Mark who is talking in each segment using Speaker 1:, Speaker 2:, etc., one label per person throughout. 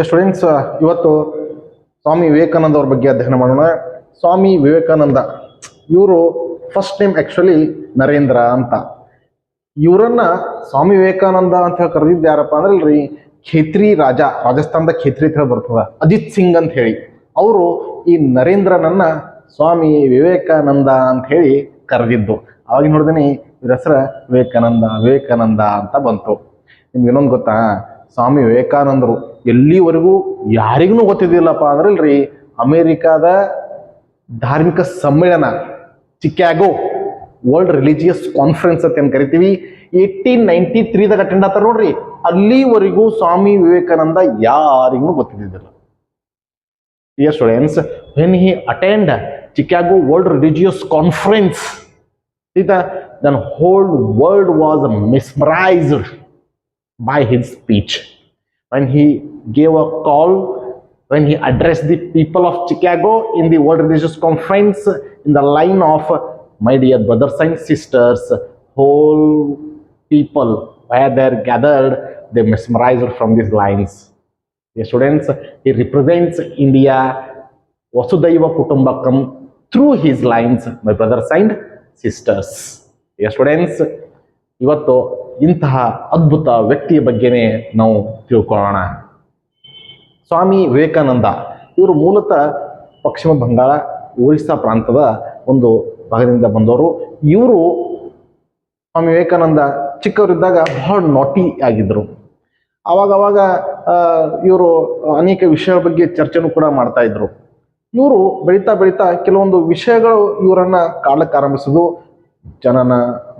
Speaker 1: Students ಇವತ್ತು ಸ್ವಾಮಿ ವಿವೇಕಾನಂದ ಅವ್ರ ಬಗ್ಗೆ ಅಧ್ಯಯನ ಮಾಡೋಣ. ಸ್ವಾಮಿ ವಿವೇಕಾನಂದ, ಇವರು ಫಸ್ಟ್ ನೇಮ್ ಆ್ಯಕ್ಚುಲಿ ನರೇಂದ್ರ ಅಂತ. ಇವರನ್ನ ಸ್ವಾಮಿ ವಿವೇಕಾನಂದ ಅಂತ ಹೇಳಿ ಕರೆದಿದ್ದು ಯಾರಪ್ಪ ಅಂದ್ರೆ ಇಲ್ರಿ ಖೇತ್ರಿ ರಾಜ, ರಾಜಸ್ಥಾನದ ಖೇತ್ರಿ ಅಂತ ಹೇಳಿ ಬರ್ತದ, ಅಜಿತ್ ಸಿಂಗ್ ಅಂತ ಹೇಳಿ. ಅವರು ಈ ನರೇಂದ್ರನನ್ನ ಸ್ವಾಮಿ ವಿವೇಕಾನಂದ ಅಂತ ಹೇಳಿ ಕರೆದಿದ್ದು. ಅವಾಗ ನೋಡಿದೀನಿ ಇವ್ರ ಹೆಸರ ವಿವೇಕಾನಂದ ವಿವೇಕಾನಂದ ಅಂತ ಬಂತು. ನಿಮ್ಗೆ ಇನ್ನೊಂದು ಗೊತ್ತಾ? ಸ್ವಾಮಿ ವಿವೇಕಾನಂದರು. ಎಲ್ಲಿವರೆಗೂ ಯಾರಿಗೂ ಗೊತ್ತಿದ್ದಿಲ್ಲಪ್ಪ ಅಂದ್ರೆ ಇಲ್ರಿ ಅಮೇರಿಕಾದ ಧಾರ್ಮಿಕ ಸಮ್ಮೇಳನ, ಚಿಕ್ಯಾಗೋ ವರ್ಲ್ಡ್ ರಿಲಿಜಿಯಸ್ ಕಾನ್ಫರೆನ್ಸ್ ಅಂತ ಏನ್ ಕರಿತೀವಿ ಏಯ್ಟೀನ್ ನೈನ್ಟಿ ತ್ರೀದಾಗ ಅಟೆಂಡ್ ಆತಾರ ನೋಡ್ರಿ. ಅಲ್ಲಿವರೆಗೂ ಸ್ವಾಮಿ ವಿವೇಕಾನಂದ ಯಾರಿಗೂ ಗೊತ್ತಿದ್ದಿಲ್ಲ Dear students when he attend Chicago world religious conference then the world was mesmerized by his speech. When he gave a call, when he addressed the people of Chicago in the World Religious Conference in the line of my dear brothers and sisters, whole people where they're gathered, they mesmerized from these lines. Dear students, he represents India Vasudhaiva Kutumbakam through his lines, my brothers and sisters. Dear students, ಇವತ್ತು ಇಂತಹ ಅದ್ಭುತ ವ್ಯಕ್ತಿಯ ಬಗ್ಗೆನೇ ನಾವು ತಿಳ್ಕೊಳ್ಳೋಣ. ಸ್ವಾಮಿ ವಿವೇಕಾನಂದ, ಇವರು ಮೂಲತಃ ಪಶ್ಚಿಮ ಬಂಗಾಳ, ಒರಿಸ್ಸಾ ಪ್ರಾಂತದ ಒಂದು ಭಾಗದಿಂದ ಬಂದವರು. ಇವರು ಸ್ವಾಮಿ ವಿವೇಕಾನಂದ ಚಿಕ್ಕವರಿದ್ದಾಗ ಬಹಳ ನಾಟಿ ಆಗಿದ್ದರು ಅವಾಗ ಇವರು ಅನೇಕ ವಿಷಯಗಳ ಬಗ್ಗೆ ಚರ್ಚೆನೂ ಕೂಡ ಮಾಡ್ತಾ ಇದ್ರು. ಇವರು ಬೆಳೀತಾ ಬೆಳೀತಾ ಕೆಲವೊಂದು ವಿಷಯಗಳು ಇವರನ್ನ ಕಾಡಕ್ಕೆ ಆರಂಭಿಸಿದ್ವು ಜನನ,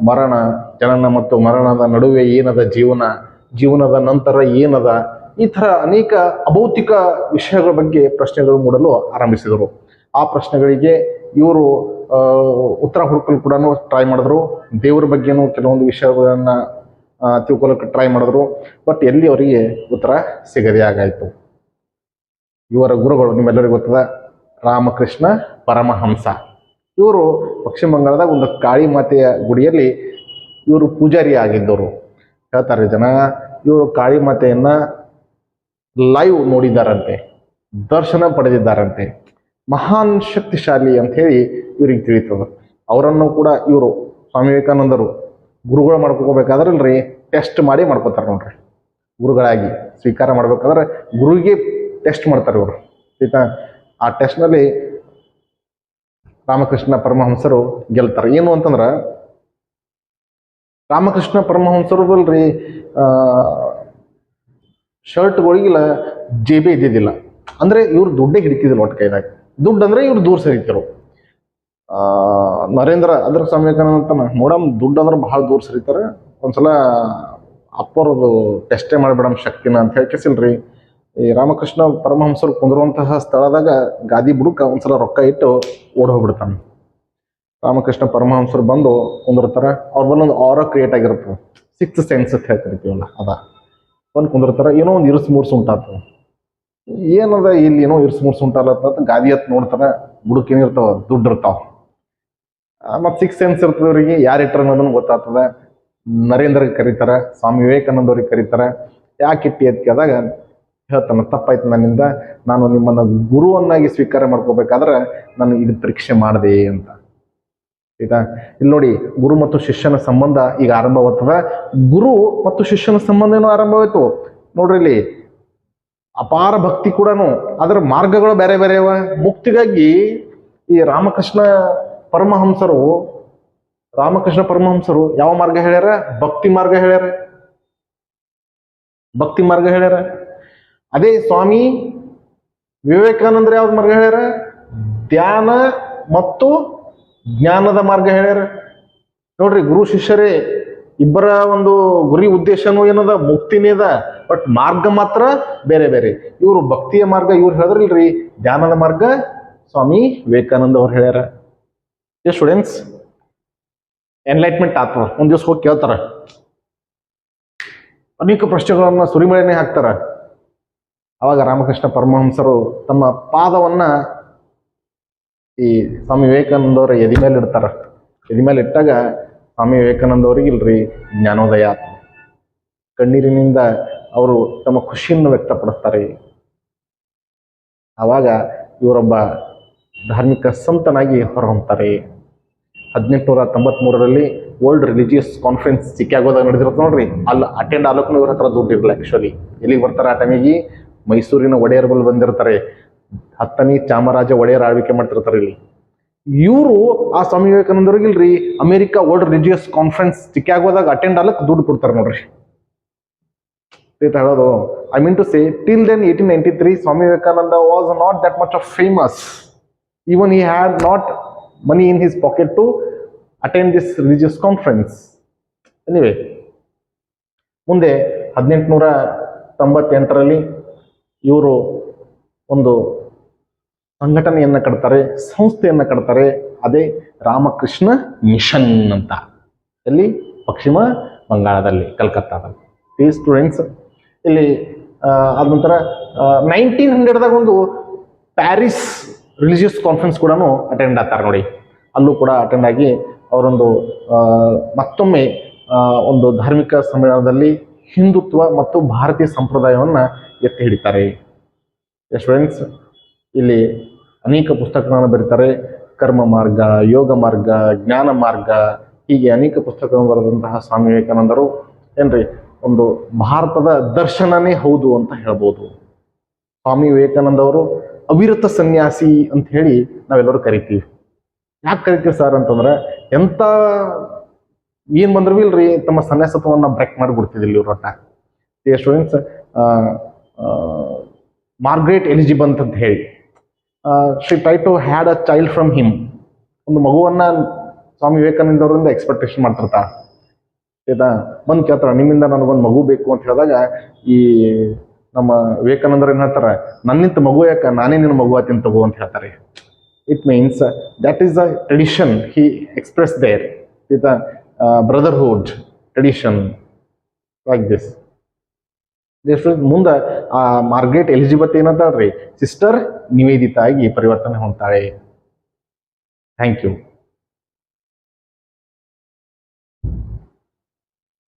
Speaker 1: ಮರಣ, ಜನನ ಮತ್ತು ಮರಣದ ನಡುವೆ ಏನದ ಜೀವನ, ಜೀವನದ ನಂತರ ಏನದ? ಈ ಥರ ಅನೇಕ ಅಭೌತಿಕ ವಿಷಯಗಳ ಬಗ್ಗೆ ಪ್ರಶ್ನೆಗಳು ಮೂಡಲು ಆರಂಭಿಸಿದರು. ಆ ಪ್ರಶ್ನೆಗಳಿಗೆ ಇವರು ಉತ್ತರ ಹುಡುಕಲು ಕೂಡ ಟ್ರೈ ಮಾಡಿದ್ರು. ದೇವರ ಬಗ್ಗೆನೂ ಕೆಲವೊಂದು ವಿಷಯಗಳನ್ನ ತಿಳ್ಕೊಳ್ಳೋಕೆ ಟ್ರೈ ಮಾಡಿದ್ರು. ಬಟ್ ಎಲ್ಲಿ ಅವರಿಗೆ ಉತ್ತರ ಸಿಗದೇ ಆಗಾಯಿತು. ಇವರ ಗುರುಗಳು ನಿಮ್ಮೆಲ್ಲರಿಗೂ ಗೊತ್ತದ? ರಾಮಕೃಷ್ಣ ಪರಮಹಂಸ. ಇವರು ಪಶ್ಚಿಮ ಬಂಗಾಳದಾಗ ಒಂದು ಕಾಳಿ ಮಾತೆಯ ಗುಡಿಯಲ್ಲಿ ಇವರು ಪೂಜಾರಿ ಆಗಿದ್ದವರು. ಹೇಳ್ತಾರೆ ಜನ, ಇವರು ಕಾಳಿ ಮಾತೆಯನ್ನ ಲೈವ್ ನೋಡಿದ್ದಾರಂತೆ, ದರ್ಶನ ಪಡೆದಿದ್ದಾರಂತೆ. ಮಹಾನ್ ಶಕ್ತಿಶಾಲಿ ಅಂತ ಹೇಳಿ ಇವ್ರಿಗೆ ತಿಳಿತದ. ಅವರನ್ನು ಕೂಡ ಇವರು ಸ್ವಾಮಿ ವಿವೇಕಾನಂದರು ಗುರುಗಳು ಮಾಡ್ಕೋಬೇಕಾದ್ರಲ್ರಿ ಟೆಸ್ಟ್ ಮಾಡಿ ಮಾಡ್ಕೋತಾರೆ ನೋಡ್ರಿ. ಗುರುಗಳಾಗಿ ಸ್ವೀಕಾರ ಮಾಡ್ಬೇಕಾದ್ರೆ ಗುರುಗೆ ಟೆಸ್ಟ್ ಮಾಡ್ತಾರೆ ಇವರು. ಆಯ್ತಾ? ಆ ಟೆಸ್ಟ್ನಲ್ಲಿ ರಾಮಕೃಷ್ಣ ಪರಮಹಂಸರು ಗೆಲ್ತಾರೆ. ಏನು ಅಂತಂದ್ರೆ, ರಾಮಕೃಷ್ಣ ಪರಮಹಂಸರು ಬಲ್ರಿ ಶರ್ಟ್ಗಳಿಗಿಲ್ಲ ಜೇಬೆ ಇದ್ದಿದ್ದಿಲ್ಲ. ಅಂದ್ರೆ ಇವ್ರು ದುಡ್ಡೇ ಹಿಡಿತಿದ್ದಿಲ್ಲ ಒಟ್ಟು ಕೈದಾಗ. ದುಡ್ಡು ಅಂದ್ರೆ ಇವ್ರು ದೂರ ಸರಿತಿರು ನರೇಂದ್ರ, ಅದ್ರ ಅಂತಾನ ನೋಡಮ್ ದುಡ್ಡು ಅಂದ್ರೆ ಬಹಳ ದೂರ ಸರಿತಾರೆ ಒಂದ್ಸಲ ಅಪ್ಪರದು ಟೆಸ್ಟೇ ಮಾಡಿಬಿಡಮ್ ಶಕ್ತಿನ ಅಂತ ಹೇಳಿ ಕೇಸಿಲ್ರಿ ಈ ರಾಮಕೃಷ್ಣ ಪರಮಹಂಸರು ಕುಂದಿರುವಂತಹ ಸ್ಥಳದಾಗ ಗಾದಿ ಬುಡಕ ಒಂದ್ಸಲ ರೊಕ್ಕ ಇಟ್ಟು ಓಡ್ ಹೋಗ್ಬಿಡ್ತಾನೆ ರಾಮಕೃಷ್ಣ ಪರಮಹಂಸರು ಬಂದು ಕುಂದಿರ್ತಾರೆ. ಅವ್ರ ಬಂದೊಂದು ಆರ ಕ್ರಿಯೇಟ್ ಆಗಿರುತ್ತೆ. ಸಿಕ್ಸ್ ಸೆನ್ಸ್ ಅಂತ ಹೇಳಿ ಕರಿತೀವಲ್ಲ ಅದ. ಬಂದು ಕುಂದಿರ್ತಾರೆ. ಏನೋ ಒಂದು ಇರುಸು ಮೂರ್ಸು ಉಂಟಾತು. ಏನದ ಇಲ್ಲಿ ಏನೋ ಇರುಸು ಮೂರ್ಸು ಅಂತ ಗಾದಿ ಹತ್ತು ನೋಡ್ತಾರೆ. ಬುಡಕ್ ಏನಿರ್ತಾವ ದುಡ್ಡು ಇರ್ತಾವ. ಮತ್ತು ಸಿಕ್ಸ್ ಸೆನ್ಸ್ ಇರ್ತದವ್ರಿಗೆ ಯಾರು ಇಟ್ರ ಅನ್ನೋದನ್ನು ಗೊತ್ತಾಗ್ತದ. ನರೇಂದ್ರಿಗೆ ಕರೀತಾರ. ಸ್ವಾಮಿ ವಿವೇಕಾನಂದ ಅವ್ರಿಗೆ ಕರೀತಾರ. ಯಾಕೆ ಇಟ್ಟಿ ಅಂತ ಹೇಳ್ತಾನೆ, ತಪ್ಪಾಯ್ತು ನನ್ನಿಂದ, ನಾನು ನಿಮ್ಮನ್ನ ಗುರುವನ್ನಾಗಿ ಸ್ವೀಕಾರ ಮಾಡ್ಕೋಬೇಕಾದ್ರೆ ನಾನು ಇದು ಪರೀಕ್ಷೆ ಮಾಡಿದೆ ಅಂತ. ಆಯ್ತಾ? ಇಲ್ಲಿ ನೋಡಿ, ಗುರು ಮತ್ತು ಶಿಷ್ಯನ ಸಂಬಂಧ ಈಗ ಆರಂಭವಾಗ್ತದ ಗುರು ಮತ್ತು ಶಿಷ್ಯನ ಸಂಬಂಧ ಏನೋ ಆರಂಭವಾಯ್ತು ನೋಡ್ರಿ ಇಲ್ಲಿ, ಅಪಾರ ಭಕ್ತಿ ಕೂಡ ಅದರ ಮಾರ್ಗಗಳು ಬೇರೆ ಬೇರೆ ಅವ ಮುಕ್ತಿಗಾಗಿ ಈ ರಾಮಕೃಷ್ಣ ಪರಮಹಂಸರು ರಾಮಕೃಷ್ಣ ಪರಮಹಂಸರು ಯಾವ ಮಾರ್ಗ ಹೇಳ್ಯಾರ? ಭಕ್ತಿ ಮಾರ್ಗ ಹೇಳ್ಯಾರ? ಭಕ್ತಿ ಮಾರ್ಗ ಹೇಳ್ಯಾರ? ಅದೇ ಸ್ವಾಮಿ ವಿವೇಕಾನಂದ್ರ ಯಾವ್ದು ಮಾರ್ಗ ಹೇಳ್ಯಾರ? ಧ್ಯಾನ ಮತ್ತು ಜ್ಞಾನದ ಮಾರ್ಗ ಹೇಳ್ಯಾರ. ನೋಡ್ರಿ, ಗುರು ಶಿಷ್ಯರೇ, ಇಬ್ಬರ ಒಂದು ಗುರಿ ಉದ್ದೇಶನೂ ಏನದ? ಮುಕ್ತಿನೇ ಅದ. ಬಟ್ ಮಾರ್ಗ ಮಾತ್ರ ಬೇರೆ ಬೇರೆ. ಇವರು ಭಕ್ತಿಯ ಮಾರ್ಗ ಇವ್ರು ಹೇಳಿದ್ರಲ್ರಿ. ಧ್ಯಾನದ ಮಾರ್ಗ ಸ್ವಾಮಿ ವಿವೇಕಾನಂದ ಅವ್ರು ಹೇಳ್ಯಾರ. ಏ ಸ್ಟೂಡೆಂಟ್ಸ್ ಎನ್ಲೈಟ್ಮೆಂಟ್ ಆಗ್ತದ ಒಂದ್ ದಿವ್ಸ ಹೋಗಿ ಕೇಳ್ತಾರ. ಅನೇಕ ಪ್ರಶ್ನೆಗಳನ್ನ ಸುರಿಮಳೆನೆ ಹಾಕ್ತಾರ. ಅವಾಗ ರಾಮಕೃಷ್ಣ ಪರಮಹಂಸರು ತಮ್ಮ ಪಾದವನ್ನ ಈ ಸ್ವಾಮಿ ವಿವೇಕಾನಂದವರ ಎದಿ ಮೇಲೆ ಇಡ್ತಾರೆ. ಎದಿ ಮೇಲೆ ಇಟ್ಟಾಗ ಸ್ವಾಮಿ ವಿವೇಕಾನಂದ ಅವ್ರಿಗೆ ಇಲ್ರಿ ಜ್ಞಾನೋದಯ. ಕಣ್ಣೀರಿನಿಂದ ಅವರು ತಮ್ಮ ಖುಷಿಯನ್ನು ವ್ಯಕ್ತಪಡಿಸ್ತಾರೆ. ಆವಾಗ ಇವರೊಬ್ಬ ಧಾರ್ಮಿಕ ಸಂತನಾಗಿ ಹೊರಹೊಮ್ತಾರೆ. ಹದಿನೆಂಟುನೂರ ತೊಂಬತ್ಮೂರರಲ್ಲಿ ವರ್ಲ್ಡ್ ರಿಲಿಜಿಯಸ್ ಕಾನ್ಫರೆನ್ಸ್ ಚಿಕ್ಕಾಗೋದಾಗ ನಡೆದಿರುತ್ತೆ ನೋಡ್ರಿ. ಅಲ್ಲಿ ಅಟೆಂಡ್ ಆಲೋಕ್ನೂ ಇವ್ರ ಹತ್ರ ದುಡ್ಡು ಇರಲ್ಲ ಆ್ಯಕ್ಚುಲಿ ಎಲ್ಲಿಗೆ ಬರ್ತಾರೆ ಆ ಟೈಮಿಗೆ ಮೈಸೂರಿನ ಒಡೆಯರ್ಗಳು ಬಂದಿರ್ತಾರೆ. ಹತ್ತನೇ ಚಾಮರಾಜ ಒಡೆಯರ್ ಆಳ್ವಿಕೆ ಮಾಡ್ತಿರ್ತಾರೆ ಇಲ್ಲಿ. ಇವರು ಆ ಸ್ವಾಮಿ ವಿವೇಕಾನಂದವ್ರಿಗಿಲ್ರಿ ಅಮೆರಿಕ ವರ್ಲ್ಡ್ ರಿಲಿಜಿಯಸ್ ಕಾನ್ಫರೆನ್ಸ್ ಚಿಕ್ಕಾಗೋದಾಗ ಅಟೆಂಡ್ ಆಗ್ಲಕ್ಕೆ ದುಡ್ಡು ಕೊಡ್ತಾರೆ ನೋಡ್ರಿ. ಹೇಳೋದು I mean to say till then eighteen ninety three Swami Vivekananda was not that much of famous even he had not money in his pocket to attend this religious conference anyway ಮುಂದೆ ಹದಿನೆಂಟುನೂರ ತೊಂಬತ್ತೆಂಟರಲ್ಲಿ ಇವರು ಒಂದು ಸಂಘಟನೆಯನ್ನು ಕಟ್ತಾರೆ, ಸಂಸ್ಥೆಯನ್ನು ಕಟ್ತಾರೆ. ಅದೇ Ramakrishna mission ಅಂತ. ಇಲ್ಲಿ ಪಶ್ಚಿಮ ಬಂಗಾಳದಲ್ಲಿ, ಕಲ್ಕತ್ತಾದಲ್ಲಿ. ಈ ಸ್ಟೂಡೆಂಟ್ಸ್ ಇಲ್ಲಿ ಅದ ನಂತರ ನೈನ್ಟೀನ್ ಹಂಡ್ರೆಡ್ದಾಗ ಒಂದು ಪ್ಯಾರಿಸ್ ರಿಲಿಜಿಯಸ್ ಕಾನ್ಫರೆನ್ಸ್ ಕೂಡ ಅಟೆಂಡ್ ಆಗ್ತಾರೆ ನೋಡಿ. ಅಲ್ಲೂ ಕೂಡ ಅಟೆಂಡ್ ಆಗಿ ಅವರೊಂದು ಮತ್ತೊಮ್ಮೆ ಒಂದು ಧಾರ್ಮಿಕ ಸಮ್ಮೇಳನದಲ್ಲಿ ಹಿಂದುತ್ವ ಮತ್ತು ಭಾರತೀಯ ಸಂಪ್ರದಾಯವನ್ನು ಎತ್ತಿ ಹಿಡಿತಾರೆ. ಸ್ಟೂಡೆಂಟ್ಸ್ ಇಲ್ಲಿ ಅನೇಕ ಪುಸ್ತಕಗಳನ್ನು ಬರೀತಾರೆ. ಕರ್ಮ ಮಾರ್ಗ, ಯೋಗ ಮಾರ್ಗ, ಜ್ಞಾನ ಮಾರ್ಗ, ಹೀಗೆ ಅನೇಕ ಪುಸ್ತಕಗಳನ್ನು ಬರೆದಂತಹ ಸ್ವಾಮಿ ವಿವೇಕಾನಂದರು. ಏನ್ರಿ, ಒಂದು ಭಾರತದ ದರ್ಶನನೇ ಹೌದು ಅಂತ ಹೇಳ್ಬೋದು. ಸ್ವಾಮಿ ವಿವೇಕಾನಂದವರು ಅವಿರತ ಸನ್ಯಾಸಿ ಅಂತ ಹೇಳಿ ನಾವೆಲ್ಲರೂ ಕರಿತೀವಿ. ಯಾಕೆ ಕರಿತೀವಿ ಸರ್ ಅಂತಂದ್ರೆ, ಎಂತ ಏನ್ ಬಂದ್ರು ಇಲ್ರಿ, ತಮ್ಮ ಸನ್ಯಾಸತ್ವವನ್ನು ಬ್ರೇಕ್ ಮಾಡಿಬಿಡ್ತಿದ್ದಿಲ್ಲ ಇವ್ರ ಒಟ್ಟ. ಸ್ಟೂಡೆಂಟ್ಸ್ ಮಾರ್ಗ್ರೇಟ್ ಎಲಿಜಿಬಂತ್ ಅಂತ ಹೇಳಿ. She try to had a child from him. ಒಂದು ಮಗುವನ್ನ ಸ್ವಾಮಿ ವಿವೇಕಾನಂದ ಅವರಿಂದ ಎಕ್ಸ್ಪೆಕ್ಟೇಷನ್ ಮಾಡ್ತಿರ್ತಾರೆ ಆಯ್ತಾ? ಬಂದು ಕೇಳ್ತಾರ, ನಿಮ್ಮಿಂದ ನನಗೊಂದು ಮಗು ಬೇಕು ಅಂತ ಹೇಳಿದಾಗ ಈ ನಮ್ಮ ವಿವೇಕಾನಂದರು ಏನು ಹೇಳ್ತಾರೆ, ನನ್ನಿಂತ ಮಗು ಯಾಕೆ? ನಾನೇ ನಿನ್ನ ಮಗು ಆತಿನ ತಗೋ ಅಂತ ಹೇಳ್ತಾರೆ. It means that is a tradition he express there ಆಯ್ತಾ? ಬ್ರದರ್ಹುಡ್ ಟ್ರೆಡಿಷನ್ ಲೈಕ್ ದಿಸ್ ಮುಂದೆ ಆ ಮಾರ್ಗ್ರೆಟ್ ಎಲಿಜಿಬತ್ ಏನಂತಾಳ್ರಿ ಸಿಸ್ಟರ್ ನಿವೇದಿತ ಆಗಿ ಪರಿವರ್ತನೆ ಹೊಂದ್ತಾಳೆ. Thank you.